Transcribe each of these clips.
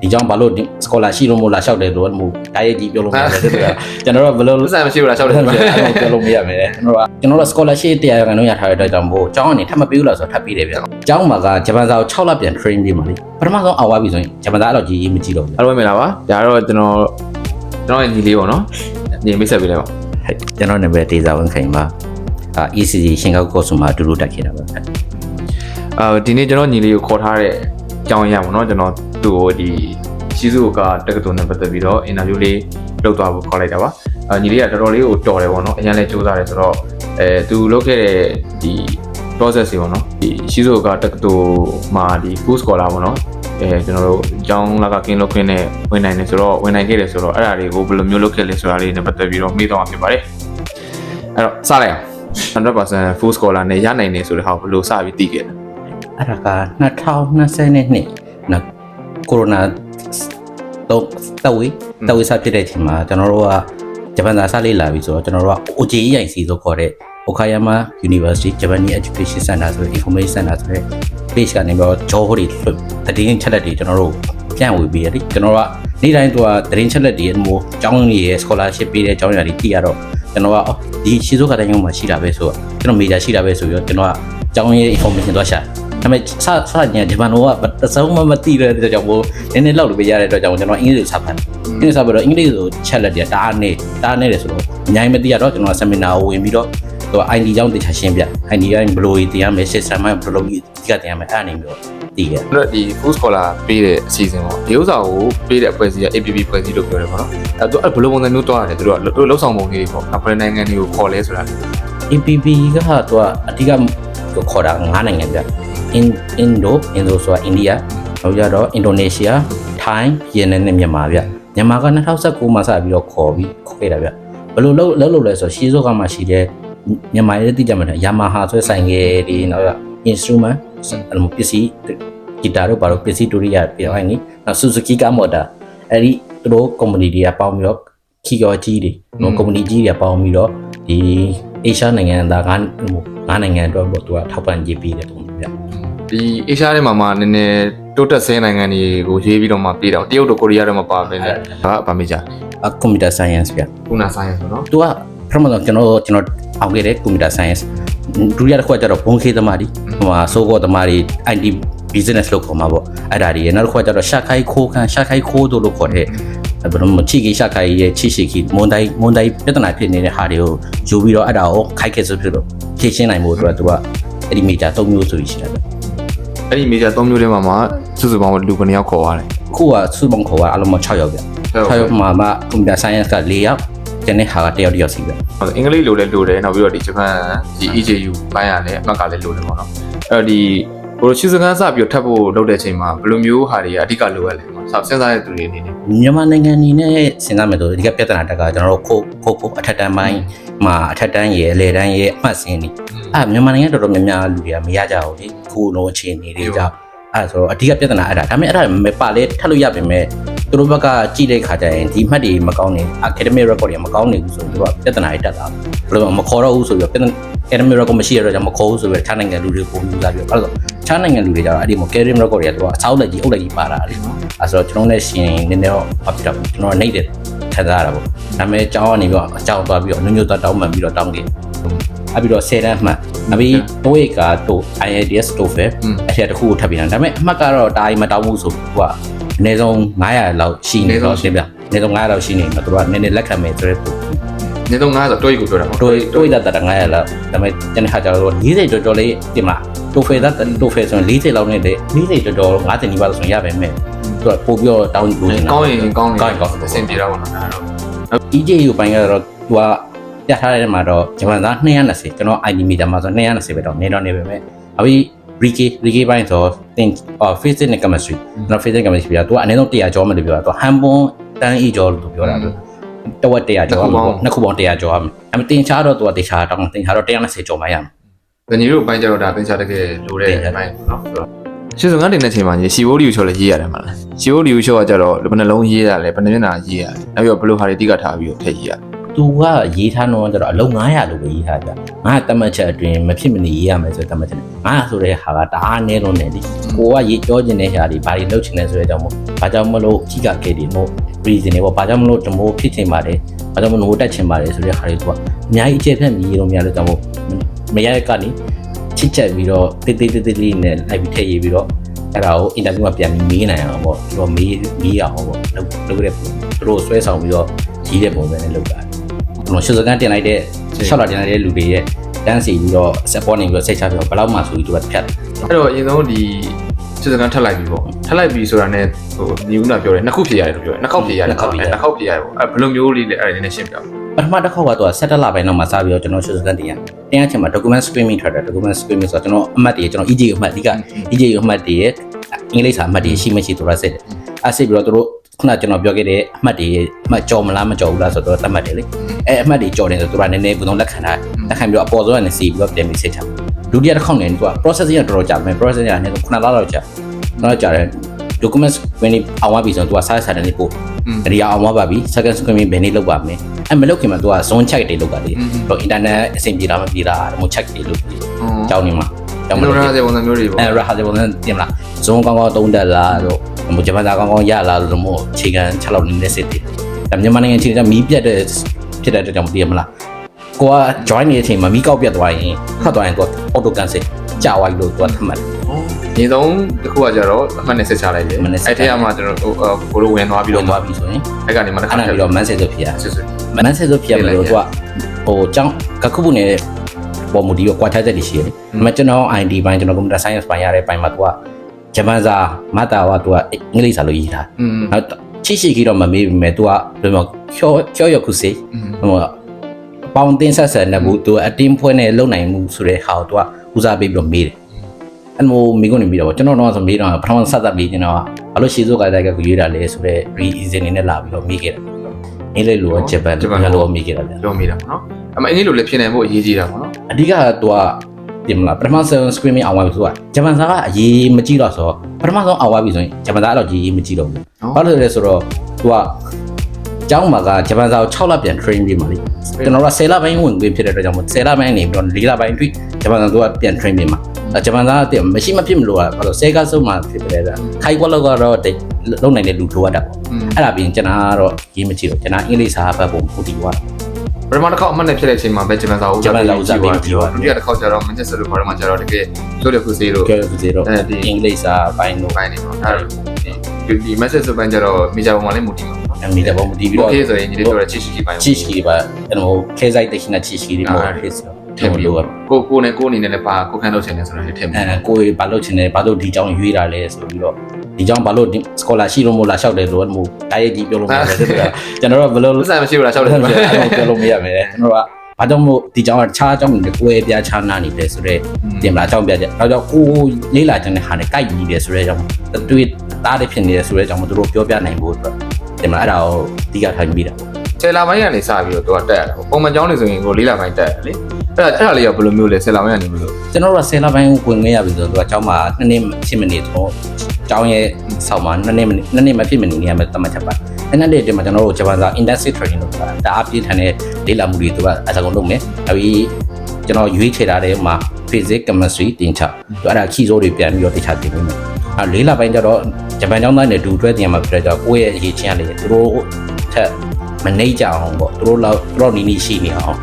ဒီကြောင့်ဘာလို့ scholarship လို့မို့လာလျှောက်တယ်လို့မို့တားရဲ့ကြီးပြောလို့မရတယ်ဆိုတော့ကျွန်တော်တို့ဘယ်လိုပတ်စံမရှိဘူးလားရှောက်တယ်ဆိုတော့ပြောလို့မရမယ်ကျွန်တော်ကကျွန်တော်တို့ scholarship တရားရကန်တော့ရထားတဲ့အတွက်ကြောင့်မို့ကျောင်းကနေထပ်မပေးဘူးလားဆိုတော့ထပ်ပေးတယ်ဗျကျောင်းမှာကဂျပန်စာကို6လပြန် train ပြီးမှာလေပထမဆုံးအောင်သွားပြီဆိုရင်ဂျပန်စာအဲ့တော့ကြီးကြီးမကြည့်တော့ဘူးအားလုံးပဲမင်္ဂလာပါဒါကတော့ကျွန်တော်ကျွန်တော်ရဲ့ညီလေးပေါ့နော်ညီမိတ်ဆက်ပေးလိုက်ပါဟဲ့ကျွန်တော်နာမည်တေဇာဝန်ခိုင်ပါအာ ECG ရှင်ကောက်ကော့ဆူမှာအတူတူတက်ခဲ့တာပါဟဲ့အာဒီနေ့ကျွန်တော်ညီလေးကိုခေါ်ထားတဲ့အကြောင်းအရာပေါ့နော်ကျွန်တော် သူ့ကိုဒီရှီဇူကတက္ကသိုလ်နဲ့ပတ်သက်ပြီးတော့အင်တာဗျူးလေးလုပ်သွားဖို့ခေါ်လိုက်တာပါအာညီလေးကတော်တော်လေးကိုတော်တယ်ပေါ့နော်အရင်လည်းစူးစမ်းတယ်ဆိုတော့အဲသူလုပ်ခဲ့တဲ့ဒီ process တွေပေါ့နော်ဒီရှီဇူကတက္ကသိုလ်မှာဒီ full scholar ပေါ့နော်အဲကျွန်တော်တို့အကြောင်းလာကကင်းလုပ်ခွင့်နဲ့ဝင်နိုင်တယ်ဆိုတော့ဝင်နိုင်ခဲ့တယ်ဆိုတော့အဲ့ဒါတွေကိုဘယ်လိုမျိုးလုပ်ခဲ့လဲဆိုတာလေးနဲ့ပတ်သက်ပြီးတော့မေးတော့မှာဖြစ်ပါတယ်အဲ့တော့စလိုက်အောင်100% full scholar နဲ့ရနိုင်တယ်ဆိုတဲ့ဟာကိုဘယ်လိုစပြီးသိခဲ့လဲအဲ့ဒါက2020နှစ်နော် ကိုရိုနာတော့တဝေးတဝေးစဖြစ်တဲ့အချိန်မှာကျွန်တော်တို့ကဂျပန်စာစလေးလာပြီဆိုတော့ကျွန်တော်တို့က OJEIC ဆိုခေါ်တဲ့ Okayama University Japanese Education Center ဆိုတဲ့ information center ဆိုတဲ့ page ကနေပြီးတော့ job တွေတည်င်းချက်လက်တွေကျွန်တော်တို့ပြန်ဝေပေးရတယ်ကျွန်တော်တို့ကနေ့တိုင်းသူကတည်င်းချက်လက်တွေမျိုးကျောင်းကြီးရဲ့ scholarship ပေးတဲ့အကြောင်းအရာတွေကြည့်ရတော့ကျွန်တော်ကအော်ဒီရှီဇိုကတိုင်းရုံမှာရှိတာပဲဆိုတော့ကျွန်တော် major ရှိတာပဲဆိုပြီးတော့ကျွန်တော်ကကျောင်းရဲ့ information သွားရှာ ဒါပေမဲ့စစညဂျပန်တော့ကတစုံမမသိတဲ့အတွက်ကြောင့်မို့နည်းနည်းလောက်လို့ပေးရတဲ့အတွက်ကြောင့်ကျွန်တော်အင်္ဂလိပ်စာဖတ်အင်္ဂလိပ်စာပြီးတော့အင်္ဂလိပ်ကိုချက်လက်တွေတအားနေတအားနေတယ်ဆိုတော့အများကြီးမသိရတော့ကျွန်တော် seminar ကိုဝင်ပြီးတော့သူက ID ကြောင့်တရားရှင်းပြ ID ကဘယ်လိုတရားမယ် system ကဘယ်လိုဒီကတရားမယ်အဲ့အနေမျိုးသိခဲ့ကျွန်တော်ဒီ full scholar ပေးတဲ့အစီအစဉ်ပေါ့ဒီဥစ္စာကိုပေးတဲ့အဖွဲ့အစည်းက APP ဖွဲ့စည်းလို့ပြောတယ်ပေါ့နော်အဲသူအဲ့ဘယ်လိုပုံစံမျိုးတွားရတယ်သူတို့ကသူလှုပ်ဆောင်ပုံလေးတွေပေါ့နောက်ဘယ်နိုင်ငံတွေကိုခေါ်လဲဆိုတာလေ APP ကသူကအဓိကခေါ်တာ9နိုင်ငံပြ in Indo Indo ဆိုတာ India နောက်ကြတော့ Indonesia Thai Vietnam နဲ့မြန်မာဗျမြန်မာက2019မှာစပြီးတော့ခေါ်ပြီးခေါ်ခဲ့တာဗျဘယ်လိုလုပ်လုပ်လို့လဲဆိုတော့ရှီဇိုကမှရှိတဲ့မြန်မာရဲ့တိကျမှတ်ယာမာဟာဆိုတဲ့ဆိုင်ငယ်ဒီနောက် instrument အဲ့လိုပစ္စည်းဂီတာတို့ဘာလို့ပစ္စည်းတူရိယာပြောင်းနေနောက် Suzuki ကမော်တာအဲ့ဒီသူတို့ company တွေကပေါင်းပြီးတော့ခီယောကြီးတွေနော် company ကြီးတွေကပေါင်းပြီးတော့ဒီ Asia နိုင်ငံသားကငါးနိုင်ငံအတွက်ပေါ့သူကထောက်ပံ့ကြေးပေးတယ်ပုံပြ ဒီ Asia ထဲမှာမှနည်းနည်းတိုးတက်ဆဲနိုင်ငံတွေကိုရေးပြီးတော့မှပေးတော့တရုတ်တို့ကိုရီးယားတို့မပါဘဲနဲ့ဟာဗာမေးကြအ computer science ပြခုနဆိုင်ရဆိုနော်သူကပထမဆုံးကျွန်တော်ကျွန်တော်အောင်ခဲ့တဲ့ computer science ဒုတိယတစ်ခုကကျတော့ဘုံခေးသမားတွေဟိုမှာစိုးကောသမားတွေ IT business လုပ်ခေါ်မှာပေါ့အဲ့ဒါတွေရနောက်တစ်ခုကကျတော့ရှာခိုင်ခိုးခန်းရှာခိုင်ခိုးတို့လို့ခေါ်တဲ့ဘယ်လိုမချိကြီးရှာခိုင်ရဲ့ချိရှိကြီးမွန်တိုင်းမွန်တိုင်းပြဿနာဖြစ်နေတဲ့ဟာတွေကိုယူပြီးတော့အဲ့ဒါကိုခိုက်ခဲ့ဆိုဖြစ်လို့ဖြည့်ရှင်းနိုင်ဖို့အတွက်သူကအဲ့ဒီ major ၃မျိုးဆိုပြီးရှိတာပဲ အဲ့ဒီ major 3မျိုးထဲမှာမှစုစုပေါင်းလူဘယ်နှယောက်ခေါ်ရတယ်ခုကစုပေါင်းခေါ်တာအလုံးမ6ယောက်ပြ6ယောက်မှာမှ computer science က4ယောက်ကျန်တဲ့ဟာက1ယောက်1ယောက်စီပဲအင်္ဂလိပ်လိုလည်းလိုတယ်နောက်ပြီးတော့ဒီဂျပန်ဒီ EJU ဘိုင်းရလည်းအမှတ်ကလည်းလိုတယ်ပေါ့နော်အဲ့တော့ဒီဟိုရှုစကန်းစပြီးတော့ထပ်ဖို့လုပ်တဲ့အချိန်မှာဘယ်လိုမျိုးဟာတွေကအဓိကလိုရလဲပေါ့ဆက်စဉ်းစားရတဲ့သူတွေအနေနဲ့မြန်မာနိုင်ငံအနေနဲ့စဉ်းစားမယ်ဆိုဒီကပြဿနာတက်ကကျွန်တော်တို့ခိုးခိုးခိုးအထက်တန်းပိုင်းမှာအထက်တန်းရဲ့အလယ်တန်းရဲ့အမှတ်စင်းနေအဲ့မြန်မာနိုင်ငံတော်တော်များများလူတွေကမရကြဘူးလေ ခိုးလုံးအခြေအနေတွေကြောင့်အဲ့ဆိုတော့အဓိကပြဿနာအဲ့ဒါဒါပေမဲ့အဲ့ဒါမပါလေထပ်လို့ရပါမယ်သူတို့ဘက်ကကြည့်တဲ့ခါကျရင်ဒီမှတ်တွေမကောင်းနေ academic record တွေမကောင်းနေဘူးဆိုတော့သူကပြဿနာတွေတက်တာဘယ်လိုမခေါ်တော့ဘူးဆိုပြီးတော့ပြဿနာ academic record မရှိရတော့ကြောင့်မခေါ်ဘူးဆိုပြီးတော့ခြားနိုင်ငံလူတွေပုံယူလာပြီးတော့အဲ့လိုခြားနိုင်ငံလူတွေကြတော့အဲ့ဒီမှာ academic record တွေကသူကအ saulet လက်ကြီးအုပ်လက်ကြီးပါတာလေအဲ့ဆိုတော့ကျွန်တော်လည်းရှင်နည်းနည်းတော့ဘာဖြစ်တော့ကျွန်တော်နေတဲ့ထက်သားရတာပေါ့ဒါပေမဲ့ကျောင်းကနေပြီးတော့အကြောင်းသွားပြီးတော့နမျိုးသွားတောင်းမှန်ပြီးတော့တောင်းခဲ့အ ပြီးတော့10တန်းအမှတ်အပြီးတိုးရိတ်ကတော့ IIDS TOEFL အထက်တစ်ခုကိုထပ်ပြီးတာဒါပေမဲ့အမှတ်ကတော့တာရီမတောင်းဘူးဆိုသူကအနည်းဆုံး900လောက်ရှိနေတော့ရှင်းပြအနည်းဆုံး900လောက်ရှိနေမှာသူကနည်းနည်းလက်ခံမယ်ဆိုတဲ့ပုံနေတော့ငါဆိုတော့ကိုပြောတာပေါ့တိုးတိုးရတာ900လောက်ဒါပေမဲ့ကျန်တဲ့ခါကျတော့40ကျော်ကျော်လေးတင်မလားတိုဖေ that တိုဖေဆိုရင်40လောက်နဲ့လေ40ကျော်ကျော်50နီးပါးဆိုရင်ရပါမယ်သူကပို့ပြီးတော့တောင်းလို့နေတာကောင်းရင်ကောင်းကောင်းရင်ကောင်းအဆင်ပြေတာပေါ့နော်အဲ့တော့ EJU ဘိုင်းကတော့သူက ပြထားတဲ့မှာတော့ဂျပန်သား220ကျွန်တော် ID meter မှာဆို220ပဲတော့နေတော့နေပဲမဲ့အပြီး Rike Rike ဘိုင်းဆိုတင် physics နဲ့ chemistry ကျွန်တော် physics chemistry ပြတော့သူကအနည်းဆုံး100ကျော်မှလို့ပြောတာသူဟန်ပွန်တန်းအီကျော်လို့သူပြောတာလို့တဝက်100ကျော်မှာနှစ်ခုပေါင်း100ကျော်ရမယ်အမတင်ချားတော့သူကတင်ချားတောင်းတင်ချားတော့120ကျော်မှရမယ်တညီတို့ဘိုင်းကြတော့ဒါသင်္ချာတကယ်လိုတဲ့ဘိုင်းပေါ့နော်ဆိုတော့ရှင်းစကားတင်တဲ့အချိန်မှာညီရှီဘိုလီကိုချော်လည်းရေးရတယ်မလားရှီဘိုလီကိုချော်ကကြတော့ဘယ်နှလုံးရေးရလဲဘယ်နှမျက်နှာရေးရလဲနောက်ပြီးတော့ဘယ်လိုဟာတွေတိကထားပြီးတော့ထည့်ရေးရလဲ သူကရေးထားတော့ကျတော့အလုံး900လို့ပဲရေးထားကြငါတတ်မှတ်ချက်အတွင်းမဖြစ်မနေရေးရမယ်ဆိုတတ်မှတ်ချက်ငါဆိုတဲ့ဟာကတအားနဲလုံးနေလေကိုကရေးပြောခြင်းတဲ့ဟာတွေဘာတွေလုပ်ချင်လဲဆိုတဲ့ကြောင့်မို့ဘာကြောင့်မလို့ကြီးကကဲတွေမို့ reason တွေပေါ့ဘာကြောင့်မလို့ဒမိုးဖြစ်ချင်ပါတယ်ဘာကြောင့်မလို့တက်ချင်ပါတယ်ဆိုတဲ့ဟာတွေသူကအများကြီးအကျက်ဖြတ်မြည်လို့မရလို့ကြောင့်မို့မရတဲ့ကနေချစ်ချက်ပြီးတော့တိတ်တိတ်တိတ်တိတ်လေးနဲ့လိုက်ပြီးထည့်ရေးပြီးတော့အဲ့ဒါကိုအင်တာဗျူးမှာပြန်ပြီးမေးနိုင်အောင်ပေါ့သူတို့မေးမေးအောင်ပေါ့လုပ်လုပ်တဲ့ပုံသူတို့ဆွဲဆောင်ပြီးတော့ရေးတဲ့ပုံစံနဲ့လုပ်တာ ကျွန်တော်ရှုစကန်တင်လိုက်တဲ့6လတင်လိုက်တဲ့လူတွေရဲ့တန်းစီပြီးတော့ support နေပြီးတော့စိတ်ချပြီးတော့ဘယ်လောက်မှဆိုပြီးသူကဖြတ်အဲ့တော့အရင်ဆုံးဒီစစ်စကန်ထပ်လိုက်ပြီပေါ့ထပ်လိုက်ပြီဆိုတာနဲ့ဟိုညီဦးနာပြောတယ်နှစ်ခုဖြေရတယ်လို့ပြောတယ်နှစ်ခေါက်ဖြေရတယ်နှစ်ခေါက်ဖြေရတယ်ပေါ့အဲ့ဘယ်လိုမျိုးလေးလဲအဲ့ဒါနည်းနည်းရှင်းပြအောင်ပထမတစ်ခေါက်ကသူက17လပိုင်းတော့မှစပြီးတော့ကျွန်တော်ရှုစကန်တင်ရတင်ရချင်မှာ document streaming ထွက်တယ် document streaming ဆိုတော့ကျွန်တော်အမှတ်တွေကျွန်တော် EJ အမှတ်အဓိက EJ အမှတ်တွေရဲ့အင်္ဂလိပ်စာအမှတ်တွေရှိမရှိသူတို့စစ်တယ်အဲ့စစ်ပြီးတော့သူတို့ ခုနကျွန်တော်ပြောခဲ့တဲ့အမှတ်တွေအမှတ်ကြော်မလားမကြော်ဘူးလားဆိုတော့တတ်မှတ်တယ်လေအဲအမှတ်တွေကြော်တယ်ဆိုတော့သူကနည်းနည်းဘုံလက်ခံတာလက်ခံပြီးတော့အပေါ်ဆုံးကနေစီပြီးတော့ပြန်ပြီးစစ်ချင်ဒုတိယတစ်ခေါက်နေသူက processing ကတော်တော်ကြာမယ် processing ကလည်းခုနလလောက်ကြာတော့ကြာတယ် documents ဝင်အောင်ဝပြီဆိုတော့သူကစားစားတယ်နေပို့တတိယအောင်ပါပြီ second screen ဘယ်နေ့လောက်ပါမလဲအဲ့မလောက်ခင်မှာသူက zone check တွေလုပ်တာလေတော့ internet အဆင်ပြေတာမပြေတာဒါမှ check တွေလုပ်ပြီးကြောင်းနေမှာ ကြောင်းမကျွန်လို့တော်ရတဲ့ပုံစံမျိုးတွေပေါ့အဲ့ raha တွေပုံစံတင်မလား zone ကောင်းကောင်းသုံးတက်လားတို့ဟိုဂျပန်သားကောင်းကောင်းရလားလို့မို့အခြေခံ6လောက်နည်းနည်းစစ်တယ်ဒါမြန်မာနိုင်ငံအခြေခံမီးပြတ်တဲ့ဖြစ်တဲ့အတွက်ကြောင့်မသိရမလားကိုက join နေတဲ့အချိန်မှာမီးကောက်ပြတ်သွားရင်ဖတ်သွားရင်ကို auto cancel ကြာသွားပြီလို့သူကသတ်မှတ်တယ်ညီဆုံးတစ်ခုကကြတော့အမှတ်နဲ့ဆက်ချလိုက်တယ်အမှတ်နဲ့ဆက်ချအဲ့ထဲကမှကျွန်တော်ဟိုကိုလိုဝင်သွားပြီးပြီးတော့တော့သွားပြီဆိုရင်အဲ့ကနေမှတစ်ခါအဲ့ဒါပြီးတော့ man set ဆိုဖြစ်ရဆွဆွမနက်ဆက်ဆိုဖြစ်ရမလို့သူကဟိုကျောင်းကခုပုနဲ့ ပေါ်မူဒီကိုကွာထားချက်တွေရှိတယ်။အမကျွန်တော် ID ဘိုင်းကျွန်တော် computer science ဘိုင်းရတဲ့ဘိုင်းမှာသူကဂျပန်စာမတာကသူကအင်္ဂလိပ်စာလို့ရေးထားอืม။နောက်ချိရှိကြီးတော့မမေးပြီမဲ့သူကဘယ်မှာချောချောရခုစေးဟိုပေါင်းတင်ဆက်ဆက်နေဘူးသူအတင်းဖွဲနဲ့လုံနိုင်မှုဆိုတဲ့ဟာကိုသူကဦးစားပေးပြီးတော့မေးတယ်။အဲ့လိုမိကုန်နေပြီးတော့ကျွန်တော်တော့ဆိုမေးတော့ပထမဆက်သက်ပြီးကျွန်တော်ကဘာလို့ရှီဇိုကတိုက်ကကိုရေးတာလဲဆိုတော့ reason နေနဲ့လာပြီးတော့မေးခဲ့တယ်။ အင်္ဂလိပ်လိုဂျပန်လိုမေးခဲ့တာဗျာပြောမိတာပေါ့နော်အမအင်းကြီးလိုလည်းဖြစ်နေဖို့အရေးကြီးတာပေါ့နော်အဓိကကသူကတင်မလားပထမဆုံး screaming အောင်သွားပြီသူကဂျပန်စာကအရေးမကြည့်တော့ဆိုတော့ပထမဆုံးအောင်သွားပြီဆိုရင်ဂျပန်စာအဲ့တော့ကြီးရေးမကြည့်တော့ဘူးဘာလို့လဲဆိုတော့သူကကျောင်းမှာကဂျပန်စာကို6လပြန် train ပြီးမှာလေကျွန်တော်က10လပိုင်းဝင်ခွင့်ဖြစ်တဲ့အတွက်ကြောင့်မို့10လပိုင်းနေပြီးတော့4လပိုင်းတွေ့ဂျပန်စာသူကပြန် train ပြီးမှာအဲ ဂျပန်သားအစ်မရှိမဖြစ်မလို့อ่ะဘာလို့ဆဲကားစုံမှဖြစ်တယ်ဆိုတာခိုင်ကွက်လောက်ကတော့လုံနိုင်တဲ့လူလိုရတာပေါ့အဲ့ဒါပြီးရင်ကျွန်တော်ကတော့ရေးမကြည့်တော့ကျွန်တော်အင်္ဂလိပ်စာဘက်ပုံပူတည်သွားတယ်ပထမတစ်ခေါက်အမှတ်နဲ့ဖြစ်တဲ့အချိန်မှာပဲဂျပန်စာအုပ်ဂျပန်စာအုပ်စာပြီးပြီးတော့ဒုတိယတစ်ခေါက်ကျတော့မန်ချက်စတာတို့ဘာမှကျတော့တကယ်တို့ရခုစီတို့ကျူစီတို့အဲဒီအင်္ဂလိပ်စာပိုင်းတို့ပိုင်းနေတော့အဲ့ဒါဒီမန်ချက်စတာပိုင်းကျတော့မီဂျာပုံမှလည်းမူတည်မှာအမီတာပုံမူတည်ပြီးတော့ Okay ဆိုရင်ညီတို့ရချီရှိကီပိုင်းချီရှိကီပါအဲ့တော့ခဲဆိုင်တခိနာချီရှိကီဒီမှာဖြစ်ဆို ထည့်ပြီးတော့ကိုကိုနဲ့ကိုအနေနဲ့လည်းပါကိုခန်းလုပ်ချင်တယ်ဆိုတော့ထည့်ပြီးအဲကိုယ်ဘာလို့ချင်တယ်ဘာလို့ဒီကြောင်ရွေးတာလဲဆိုပြီးတော့ဒီကြောင်ဘာလို့ scholar ရှိလို့မို့လားလျှောက်တယ်လို့မို့တိုင်းရေးကြီးပြောလို့မရဘူးကျွန်တော်တို့ဘယ်လိုလူဆိုင်မရှိဘူးလားရှောက်အဲ့တယ်လိုပြောလို့မရမယ်ကျွန်တော်ကဘာကြောင့်မို့ဒီကြောင်ကတခြားကြောင်တွေကိုယ်ပြားချာနာနေတယ်ဆိုတော့တင်မလားကြောင်ပြကြတော့ကြောင့်ကိုလေးလာခြင်းနဲ့ဟာနဲ့ကြိုက်ပြီးတယ်ဆိုတော့ကြောင့်တွေ့တားတယ်ဖြစ်နေတယ်ဆိုတော့ကြောင့်မတို့ပြောပြနိုင်ဖို့အတွက်တင်မလားအဲ့ဒါကိုအဓိကထိုင်ပြီးတာပေါ့ ဆယ်လာပိုင်းကနေစပြီးတော့သူကတက်ရတာပေါ့ပုံမှန်ကြောင်းနေဆိုရင်ကိုလေးလာပိုင်းတက်ရတယ်လေအဲ့ဒါအဲ့ဒါလေးကဘယ်လိုမျိုးလဲဆယ်လာပိုင်းကနေဘယ်လိုကျွန်တော်တို့ဆယ်လပိုင်းဝင်ခဲ့ရပြီဆိုတော့သူကကျောင်းမှာနှစ်နှစ်ဖြစ်မနေတော့ကျောင်းရဲ့ဆောက်မှာနှစ်နှစ်နှစ်နှစ်မဖြစ်မနေနေရမယ်တတ်မှတ်ချက်ပါအဲ့နှစ်နှစ်တည်းမှာကျွန်တော်တို့ဂျပန်စာ intensive training လုပ်တာဒါအပြည့်ထန်တဲ့လေ့လာမှုတွေသူကအစကုန်လုပ်မယ်နောက်ပြီးကျွန်တော်ရွေးချယ်ထားတဲ့မှာ physics chemistry တင်ချသူအဲ့ဒါခီဆိုးတွေပြန်ပြီးတော့တခြားတင်ပေးမယ်အဲ့လေးလပိုင်းကျတော့ဂျပန်ကျောင်းသားတွေဒူတွဲတင်ရမှာဖြစ်တဲ့ကြောင့်ကိုယ့်ရဲ့အရေးချင်းကလေသူတို့ထက် မနှိမ့်ကြအောင်ပေါ့သူတို့လောက်သူတို့နီးနီးရှိနေအောင်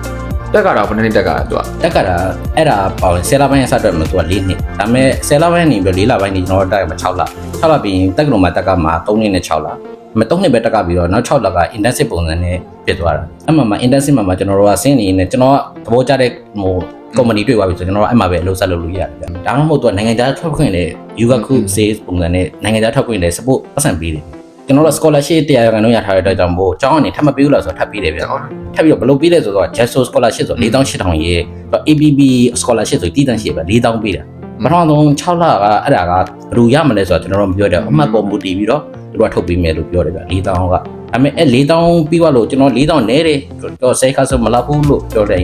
တက်ကတော့ဘယ်နှစ်တက်ကြတာသူကတက်ကတာအဲ့ဒါပေါ့ဆယ်လပိုင်းအစအတွက်မသူက၄နှစ်ဒါပေမဲ့ဆယ်လပိုင်းနေပြီး၄လပိုင်းနေကျွန်တော်တို့တက်ကမှာ6လ6လပြီးရင်တက်ကလုံးမှာတက်ကမှာ3နှစ်နဲ့6လမ3နှစ်ပဲတက်ကပြီးတော့နောက်6လက intensive ပုံစံနဲ့ဖြစ်သွားတာအဲ့မှာမှာ intensive မှာမှာကျွန်တော်တို့ကဆင်းနေနေကျွန်တော်ကသဘောကျတဲ့ဟို company တွေ့သွားပြီဆိုကျွန်တော်တို့အဲ့မှာပဲအလုပ်ဆက်လုပ်လို့ရတယ်ဗျဒါမှမဟုတ်သူကနိုင်ငံခြားထွက်ခွင့်နဲ့ Yugaku sales ပုံစံနဲ့နိုင်ငံခြားထွက်ခွင့်နဲ့ support ပတ်စံပေးတယ် ကျွန်တော်တို့ scholarship တရားရကန်တော့ရထားတဲ့အတွက်ကြောင့်မို့ကျောင်းကနေထပ်မပေးဘူးလားဆိုတော့ထပ်ပေးတယ်ဗျဟုတ်ထပ်ပြီးတော့ဘယ်လိုပေးလဲဆိုတော့ Jesso scholarship ဆို4800ရေ ABB scholarship ဆိုတည်တန့်ရှိပဲ4000ပေးတာပထမဆုံး6လကအဲ့ဒါကဘယ်လိုရမလဲဆိုတော့ကျွန်တော်တို့မပြောတယ်အမှတ်ပေါ်မူတည်ပြီးတော့သူကထုတ်ပေးမယ်လို့ပြောတယ်ဗျ4000ကဒါပေမဲ့အဲ့4000ပြီးသွားလို့ကျွန်တော်4000နဲတယ်တော့ဆဲခါဆိုမလာဘူးလို့ပြောတယ်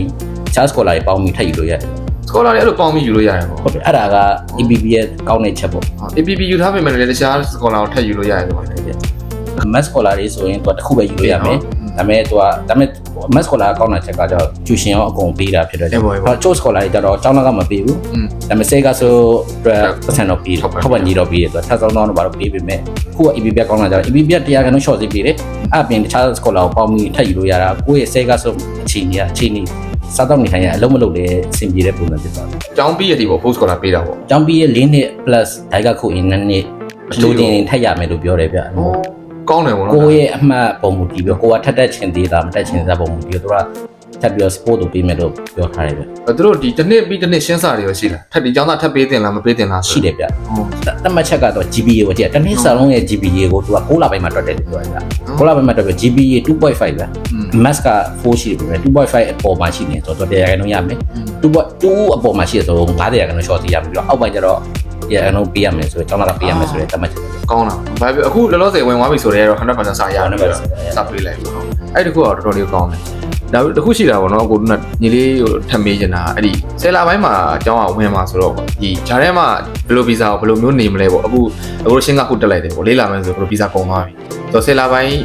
charge scholar တွေပေါင်းပြီးထပ်ယူလို့ရတယ်စကောလာတွေအဲ့လိုပေါင်းပြီးယူလို့ရတယ်ပေါ့ဟုတ်တယ်အဲ့ဒါက ABB ရဲ့ကောင်းတဲ့ချက်ပေါ့ APP ယူထားပေမဲ့လည်းတခြားစကောလာကိုထပ်ယူလို့ရတယ်ဆိုပါ လေ math scholar တွေဆိုရင်သူကတစ်ခုပဲယူလို့ရမယ်ဒါပေမဲ့သူကဒါပေမဲ့ mass scholar ကောင်းတဲ့ချက်ကကျတော့ tuition ရောအကုန်ပေးတာဖြစ်တော့အေးပေါ့အေးပေါ့ဟော choice scholar တွေကျတော့ကျောင်းလောက်ကမပေးဘူးอืมဒါပေမဲ့စေကဆိုအတွက်ပတ်စံတော့ပေးတယ်ထောက်ပံ့ထောက်ပံ့ကြီးတော့ပေးတယ်သူကထပ်ဆောင်တော့ဘာလို့ပေးပေမဲ့ခုက EB ပြကောင်းလာကြတော့ EB ပြတရားကတော့ short စီပေးတယ်အဲ့အပြင်တခြား scholar ကိုပေါင်းပြီးထပ်ယူလို့ရတာကိုယ့်ရဲ့စေကဆိုအချိန်ကြီးအချိန်ကြီးစားတော့နေထိုင်ရအလုံးမလုံးလေအဆင်ပြေတဲ့ပုံစံဖြစ်သွားတယ်ကျောင်းပြီးရတဲ့ပေါ့ post scholar ပေးတာပေါ့ကျောင်းပြီးရဲ့၄နှစ် plus ဒိုက်ကခုအင်းနှစ်နှစ်လိုတင်ထပ်ရမယ်လို့ပြောတယ်ဗျ ကောင်းတယ်ပေါ့နော်ကိုယ့်ရဲ့အမှတ်ပုံမူတည်ပြီးကိုကထက်တက်ချင်သေးတာမတက်ချင်သေးတာပုံမူတည်ပြီးသူကထပ်ပြီးတော့ sport တို့ပေးမယ်လို့ပြောထားတယ်ဗျအဲ့သူတို့ဒီတစ်နှစ်ပြီးတစ်နှစ်ရှင်းစာတွေရောရှိလားထပ်ဒီကျောင်းသားထပ်ပေးတင်လားမပေးတင်လားရှိတယ်ဗျဟုတ်တတ်မှတ်ချက်ကတော့ GPA ကိုကြည့်တနည်းစာလုံးရဲ့ GPA ကိုသူက6လပိုင်းမှာတွက်တယ်လို့ပြောတယ်ဗျ6လပိုင်းမှာတွက်ပြီး GPA 2.5ဗျอืม maths က4ရှိတယ်ဗျ2.5အပေါ်မှာရှိနေဆိုတော့တရားခိုင်နှုန်းရမယ်2.2အပေါ်မှာရှိတယ်ဆိုတော့90ရာခိုင်နှုန်း short စီရမယ်ပြီးတော့အောက်ပိုင်းကျတော့ ရာခိုင်နှုန်းပေးရမယ်ဆိုတော့ကျောင်းသားကပေးရမယ်ဆိုတဲ့တတ်မှတ်ချက်ပဲကောင်းတာဘာဖြစ်အခုလောလောဆယ်ဝင်သွားပြီဆိုတော့100%စာရတယ်100%စာပေးလိုက်ပြီဟုတ်အဲ့ဒီခုကတော့တော်တော်လေးကောင်းတယ် ဒါပေမဲ့တစ်ခုရှိတာပေါ့နော်အခုကညီလေးကိုထပ်မေးချင်တာအဲ့ဒီဆယ်လပိုင်းမှာအကြောင်းကဝင်မှာဆိုတော့ဒီဂျာထဲမှာဘယ်လိုဗီဇာကိုဘယ်လိုမျိုးနေမလဲပေါ့အခုအခုရှင်းကခုတက်လိုက်တယ်ပေါ့လေးလာမယ်ဆိုတော့ဗီဇာကုန်သွားပြီဆိုတော့ဆယ်လပိုင်း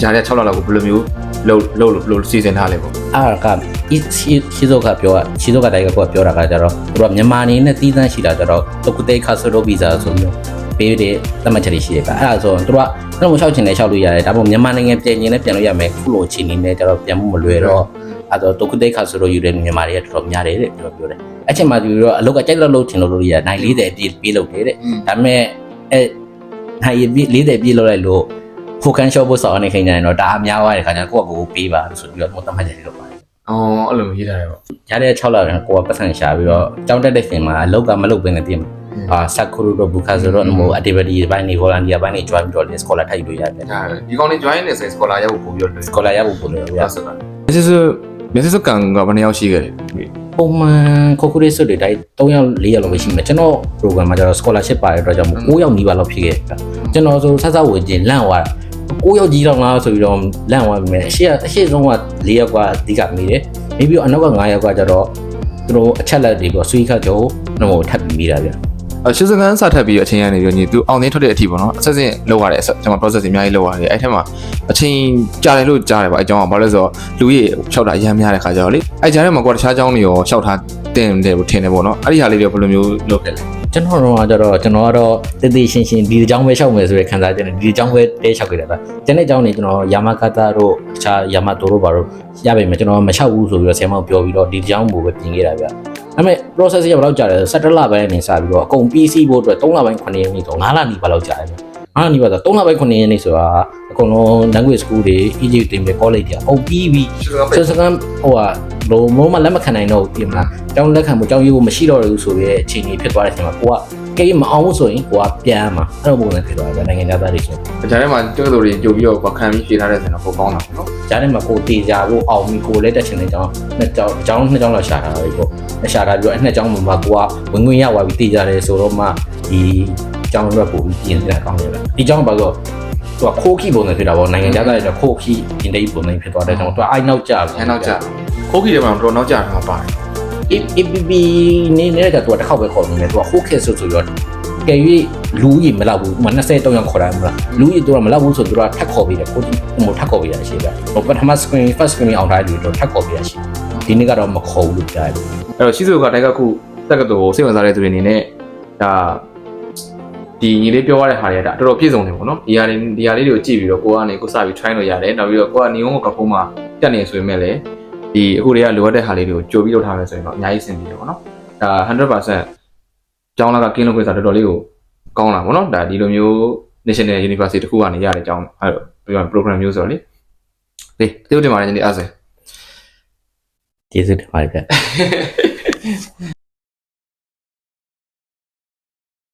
ဂျာထဲ6လလောက်ကိုဘယ်လိုမျိုးလုံးလုံးလို့စီစဉ်ထားလဲပေါ့အားကဤရှိစောကပြောရှိစောကတိုက်ကပြောတာကကြတော့သူကမြန်မာနေနဲ့တီးသန့်ရှိတာကြတော့တကုတေခါဆိုတော့ဗီဇာဆိုပြီး ပေးတဲ့သတ်မှတ်ချက်တွေရှိတယ်ကအဲ့ဒါဆိုသူကအဲ့လိုလျှောက်ချင်တယ်လျှောက်လို့ရတယ်ဒါပေမဲ့မြန်မာနိုင်ငံပြည်ရင်လည်းပြန်လို့ရမယ်ခုလိုချင်နေနဲ့ကြတော့ပြန်မှုမလွယ်တော့အဲ့တော့တကုတေခါဆိုတော့ယူတဲ့မြန်မာတွေကတော်တော်များတယ်တဲ့ပြောပြောတယ်အဲ့ချိန်မှာသူတော့အလုတ်ကကြိုက်လို့လို့ချင်လို့လို့ရနိုင်40အပြည့်ပြေးလို့တယ်တဲ့ဒါပေမဲ့အဲ့နိုင်40ပြည့်လို့လိုက်လို့ဖိုကန်ရှော့ဖို့စောင်းနေခင်ကြရင်တော့ဒါအများသွားတဲ့ခါကျတော့ကိုယ့်အကူပေးပါလို့ဆိုပြီးတော့သတ်မှတ်ချက်တွေလုပ်ပါတယ်အော်အဲ့လိုမျိုးရေးထားတယ်ပေါ့ရတဲ့6လကကိုကပတ်စံရှာပြီးတော့ကြောင်းတက်တဲ့ fin မှာအလောက်ကမလုပ်ဘဲနဲ့ပြင် အာဆက်ခူရိုတော့ဘူခါဆိုတော့ဟို activity ဘိုင်းနေ volunteer ဘိုင်းနေ join ပြီးတော့ scholar ထိုက်လို့ရတယ်ဒါဒီကောင်လေး join နေဆိုရင် scholar ရောက်ဖို့ပို့ပြီးတော့လွယ် scholar ရဖို့ပုံလို့ရရစတာမျက်စိစမျက်စိစကန်ကဘယ်နှယောက်ရှိခဲ့လဲပုံမှန်ခိုကူရေးစွတ်တွေတိုင်း3ယောက်4ယောက်လောက်ပဲရှိမယ်ကျွန်တော် program မှာကျတော့ scholarship ပါတဲ့အတွက်ကြောင့်9ယောက်နီးပါးလောက်ဖြစ်ခဲ့တယ်ကျွန်တော်ဆိုဆက်ဆက်ဝင်ချင်းလန့်သွားတာ9ယောက်ကြီးတော့လားဆိုပြီးတော့လန့်သွားပြီမယ်အရှိအရှိဆုံးက4ယောက်ကအဓိကမိတယ်နေပြီးတော့အနောက်က9ယောက်ကကျတော့သူတို့အချက်လက်တွေပေါ့ဆွေးခတ်ကြောတော့ဟိုထပ်ပြီးမိတာဗျအ ရှစ်စကန်စထပ်ပြီးအချိန်ရနေပြီးညီသူအောင်သိထွက်တဲ့အထိပေါ့နော်အဆက်စဉ်လောက်ရတဲ့အဆက်ကျွန်တော် process တွေအများကြီးလောက်ရတယ်အဲ့ထက်မှာအချိန်ကြာတယ်လို့ကြားတယ်ပေါ့အကြောင်းကဘာလို့လဲဆိုတော့လူကြီးလျှောက်တာအများများတဲ့ခါကျတော့လေအဲ့ကြားထဲမှာကွာတခြားကြောင်းတွေရောလျှောက်ထားတင်တယ်လို့ထင်တယ်ပေါ့နော်အဲ့ဒီဟာလေးတွေဘယ်လိုမျိုးလုပ်ခဲ့လဲကျွန်တော်တို့ကကြတော့ကျွန်တော်ကတော့တည်တည်ရှင်းရှင်းဒီအကြောင်းပဲရှောက်မယ်ဆိုတဲ့ခံစားချက်နဲ့ဒီအကြောင်းပဲတဲရှောက်ခဲ့တာပါ။ကျန်တဲ့အကြောင်းတွေကျွန်တော်ယာမကာတာတို့အခြားယာမတိုတို့ဘာတို့ရပါမယ်ကျွန်တော်မရှောက်ဘူးဆိုပြီးတော့ဆရာမပြောပြီးတော့ဒီအကြောင်းကိုပဲပြင်ခဲ့တာဗျ။ ဒါပေမဲ့ process ရဘယ်လောက်ကြာလဲ17လပိုင်းနေစပြီးတော့အကုန် PC ဖို့အတွက်3လပိုင်း9ရက်နေ့ဆို9လနီးပါလောက်ကြာတယ်ဗျ။အားနီးပါဆို3လပိုင်း9ရက်နေ့ဆိုတာအကုန်လုံး language school တွေ Egypt တွေ college တွေအကုန်ပြီးပြီးရှစ်စကန်စစကန်ဟိုဟာလုံးမလုံးမလက်မခံနိုင်တော့ဘူးပြင်မလား။ကျောင်းလက်ခံမှုကျောင်းရေးဖို့မရှိတော့ဘူးဆိုရဲအချိန်ကြီးဖြစ်သွားတဲ့အချိန်မှာကိုက ကိမအောင်ဘူးဆိုရင်ကိုကပြန်မှာအဲ့လိုပုံစံဖြစ်သွားတယ်နိုင်ငံသားတွေဆိုကြားထဲမှာတက္ကသိုလ်တွေကြိုပြီးတော့ခံပြီးဖြေထားတဲ့ဆိုတော့ပိုကောင်းတာပေါ့နော်ဂျားထဲမှာကိုတေချာဖို့အောင်ပြီးကိုလည်းတက်ချင်တဲ့ကျောင်းနှစ်ကျောင်းကျောင်းနှစ်ကျောင်းလောက်ရှာတာပဲပေါ့အရှာတာပြီးတော့အဲ့နှစ်ကျောင်းမှာကိုကဝင်ဝင်ရသွားပြီးတေချာတယ်ဆိုတော့မှဒီကျောင်းတော့ပို့ပြီးပြင်နေတာကောင်းတယ်ဗျဒီကျောင်းဘာလို့သူကခိုးခီပုံစံဖြစ်တာပေါ့နိုင်ငံသားတွေတော့ခိုးခီပြင်တဲ့ပုံစံဖြစ်သွားတဲ့ကြောင့်သူကအိုက်နောက်ကျရန်နောက်ကြခိုးခီတွေမှာတော့နောက်ကြတာပါတယ် APP နေနေတဲ့ကသူကတစ်ခေါက်ပဲခေါ်နေတယ်သူကခိုးခက်ဆိုဆိုတော့ကဲ၍လူကြီးမလောက်ဘူးဥမာ23ယောက်ခေါ်တာမလားလူကြီးသူကမလောက်ဘူးဆိုသူကထပ်ခေါ်ပေးတယ်ကိုဟိုထပ်ခေါ်ပေးရရှိတယ်ဟိုပထမ screen first screen အောင်ထားတယ်သူထပ်ခေါ်ပေးရရှိဒီနေ့ကတော့မခေါ်ဘူးလို့ကြားတယ်အဲ့တော့ရှိစုကတိုက်ကခုတက္ကသိုလ်ကိုစိတ်ဝင်စားတဲ့သူတွေအနေနဲ့ဒါဒီညီလေးပြောရတဲ့ဟာတွေကဒါတော်တော်ပြည့်စုံနေပေါ့နော်ဒီဟာတွေဒီဟာလေးတွေကိုကြည့်ပြီးတော့ကိုကနေကိုစပြီး try လို့ရတယ်နောက်ပြီးတော့ကိုကနေုံကိုကဖုံးမှာတက်နေဆိုရင်လည်း ဒီအခုတွေကလိုအပ်တဲ့ဟာလေးတွေကိုကြိုပြီးလုပ်ထားမယ်ဆိုရင်တော့အများကြီးစင်ပြေတယ်ပေါ့နော်ဒါ100%ကျောင်းလာကကင်းလို့ခွင့်စားတော်တော်လေးကိုကောင်းလာပေါ့နော်ဒါဒီလိုမျိုး National University တခုကနေရတဲ့အကြောင်းအဲ့တော့ program မျိုးဆိုတော့လေဒီတေးဦးတင်ပါတယ်ညီလေးအားစေကျေးဇူးတင်ပါတယ်ဗျ